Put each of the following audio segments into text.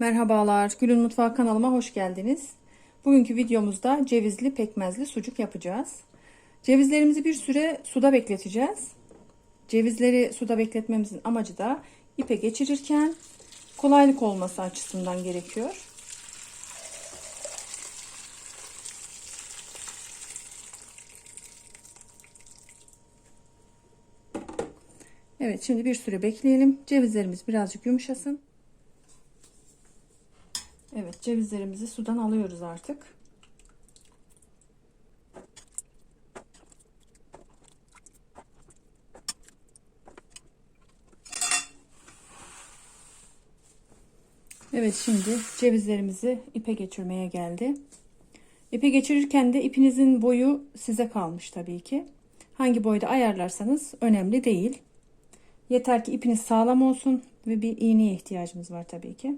Merhabalar, Gül'ün Mutfağı kanalıma hoş geldiniz. Bugünkü videomuzda cevizli pekmezli sucuk yapacağız. Cevizlerimizi bir süre suda bekleteceğiz. Cevizleri suda bekletmemizin amacı da ipe geçirirken kolaylık olması açısından gerekiyor. Evet şimdi bir süre bekleyelim. Cevizlerimiz birazcık yumuşasın. Cevizlerimizi sudan alıyoruz artık. Evet şimdi cevizlerimizi ipe geçirmeye geldi. İpe geçirirken de ipinizin boyu size kalmış tabii ki. Hangi boyda ayarlarsanız önemli değil. Yeter ki ipiniz sağlam olsun ve bir iğneye ihtiyacımız var tabii ki.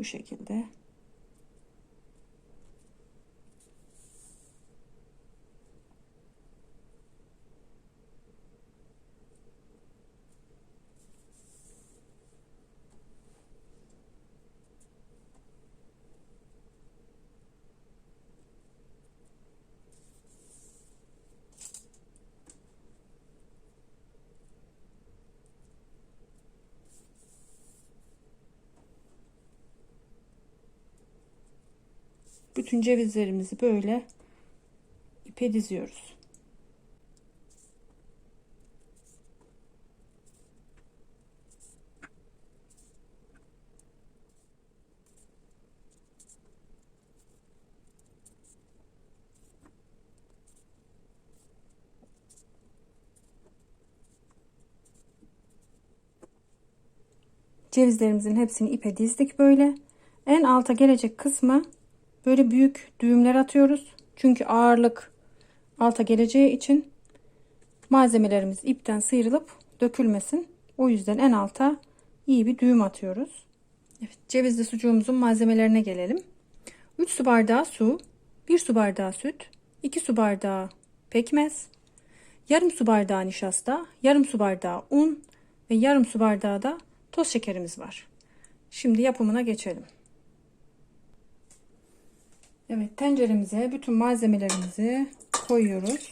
Bu şekilde. Bütün cevizlerimizi böyle ipe diziyoruz. Cevizlerimizin hepsini ipe dizdik böyle. En alta gelecek kısmı böyle büyük düğümler atıyoruz. Çünkü ağırlık alta geleceği için malzemelerimiz ipten sıyrılıp dökülmesin. O yüzden en alta iyi bir düğüm atıyoruz. Evet, cevizli sucuğumuzun malzemelerine gelelim. 3 su bardağı su, 1 su bardağı süt, 2 su bardağı pekmez, yarım su bardağı nişasta, yarım su bardağı un ve yarım su bardağı da toz şekerimiz var. Şimdi yapımına geçelim. Evet tenceremize bütün malzemelerimizi koyuyoruz.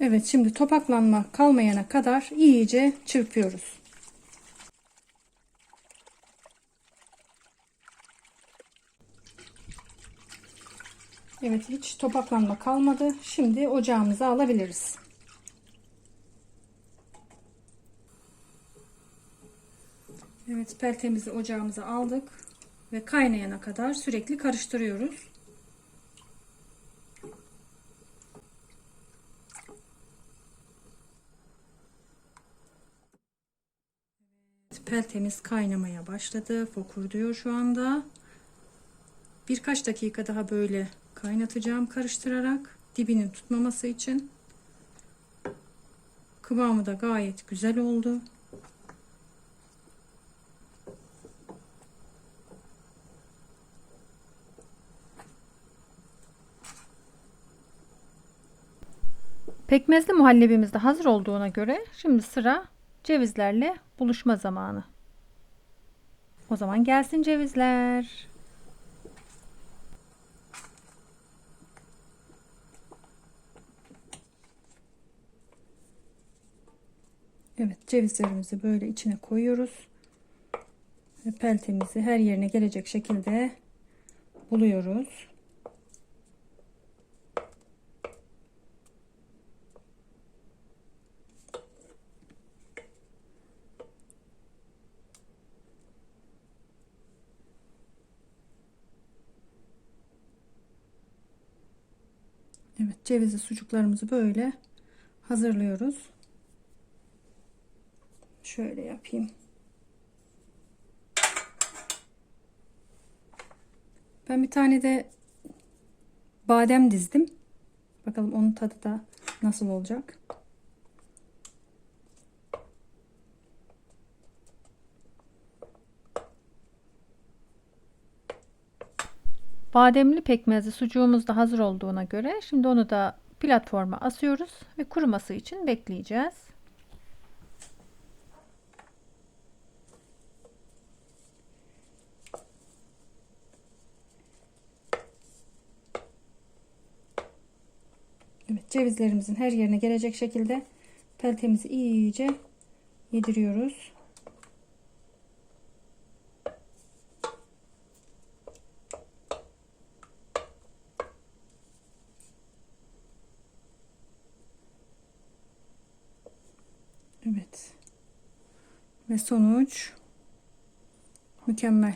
Evet şimdi topaklanma kalmayana kadar iyice çırpıyoruz. Evet hiç topaklanma kalmadı. Şimdi ocağımıza alabiliriz. Evet peltemizi ocağımıza aldık ve kaynayana kadar sürekli karıştırıyoruz. Peltemiz kaynamaya başladı. Fokurduyor şu anda. Birkaç dakika daha böyle kaynatacağım karıştırarak dibinin tutmaması için. Kıvamı da gayet güzel oldu. Pekmezli muhallebimiz de hazır olduğuna göre şimdi sıra cevizlerle buluşma zamanı. O zaman gelsin cevizler. Evet cevizlerimizi böyle içine koyuyoruz. Ve peltemizi her yerine gelecek şekilde buluyoruz. Evet cevizli sucuklarımızı böyle hazırlıyoruz. Şöyle yapayım. Ben bir tane de badem dizdim. Bakalım onun tadı da nasıl olacak. Bademli pekmezli sucuğumuz da hazır olduğuna göre şimdi onu da platforma asıyoruz ve kuruması için bekleyeceğiz. Cevizlerimizin her yerine gelecek şekilde peltemizi iyice yediriyoruz. Evet. Ve sonuç mükemmel.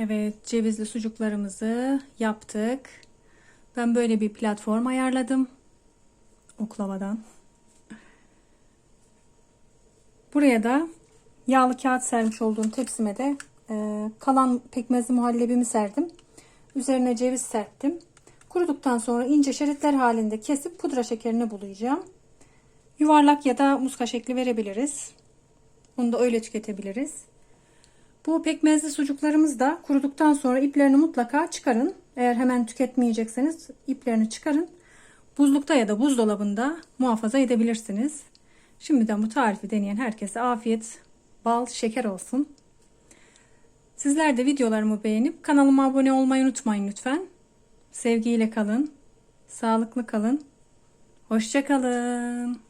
Evet, cevizli sucuklarımızı yaptık. Ben böyle bir platform ayarladım. Oklavadan. Buraya da yağlı kağıt sermiş olduğum tepsime de e, kalan pekmezli muhallebimi serdim. Üzerine ceviz serptim. Kuruduktan sonra ince şeritler halinde kesip pudra şekerine bulayacağım. Yuvarlak ya da muska şekli verebiliriz. Onu da öyle tüketebiliriz. Bu pekmezli sucuklarımız da kuruduktan sonra iplerini mutlaka çıkarın. Eğer hemen tüketmeyecekseniz iplerini çıkarın. Buzlukta ya da buzdolabında muhafaza edebilirsiniz. Şimdiden bu tarifi deneyen herkese afiyet, bal, şeker olsun. Sizler de videolarımı beğenip kanalıma abone olmayı unutmayın lütfen. Sevgiyle kalın, sağlıklı kalın, hoşça kalın.